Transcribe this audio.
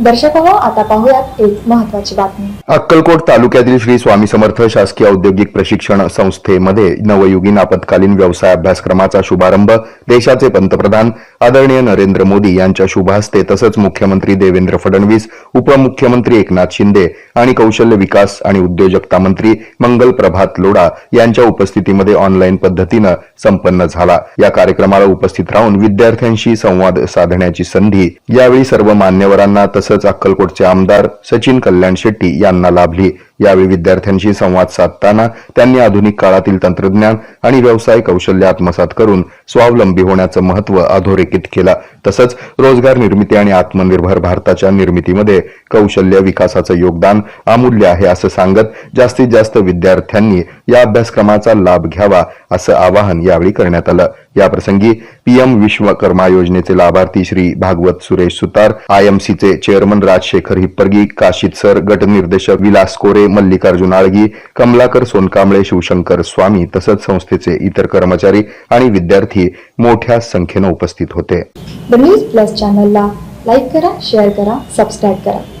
दर्शक हो आता पाहूयात एक महत्वाची बातमी. अक्कलकोट तालुक्यातील श्री स्वामी समर्थ शासकीय औद्योगिक प्रशिक्षण संस्थेमध्ये नवयुगीन आपत्कालीन व्यवसाय अभ्यासक्रमाचा शुभारंभ देशाचे पंतप्रधान आदरणीय नरेंद्र मोदी यांच्या शुभहस्ते तसंच मुख्यमंत्री देवेंद्र फडणवीस उपमुख्यमंत्री एकनाथ शिंदे आणि कौशल्य विकास आणि उद्योजकता मंत्री मंगल प्रभात लोडा यांच्या उपस्थितीमध्ये ऑनलाईन पद्धतीनं संपन्न झाला. या कार्यक्रमाला उपस्थित राहून विद्यार्थ्यांशी संवाद साधण्याची संधी यावेळी सर्व मान्यवरांना तसंच अक्कलकोटचे आमदार सचिन कल्याण शेट्टी यांना लाभली. यावेळी विद्यार्थ्यांशी संवाद साधताना त्यांनी आधुनिक काळातील तंत्रज्ञान आणि व्यवसाय कौशल्य आत्मसात करून स्वावलंबी होण्याचं महत्त्व अधोरेखित केलं. तसंच रोजगार निर्मिती आणि आत्मनिर्भर भारताच्या निर्मितीमध्ये कौशल्य विकासाचं योगदान अमूल्य आहे असं सांगत जास्तीत जास्त विद्यार्थ्यांनी या अभ्यासक्रमाचा लाभ घ्यावा असं आवाहन यावेळी करण्यात आलं. याप्रसंगी पीएम विश्वकर्मा योजनेचे लाभार्थी श्री भागवत सुरेश सुतार आयएमसीचे चेअरमन राजशेखर हिप्परगी काशीद सर गटनिर्देशक विलास कोरे मल्लिकार्जुन आळगी कमलाकर सोनकांबळे शिवशंकर स्वामी तसंच संस्थेचे इतर कर्मचारी आणि विद्यार्थी मोठ्या संख्येनं उपस्थित होते. द न्यूज प्लस चॅनलला लाईक करा शेअर करा सबस्क्राईब करा.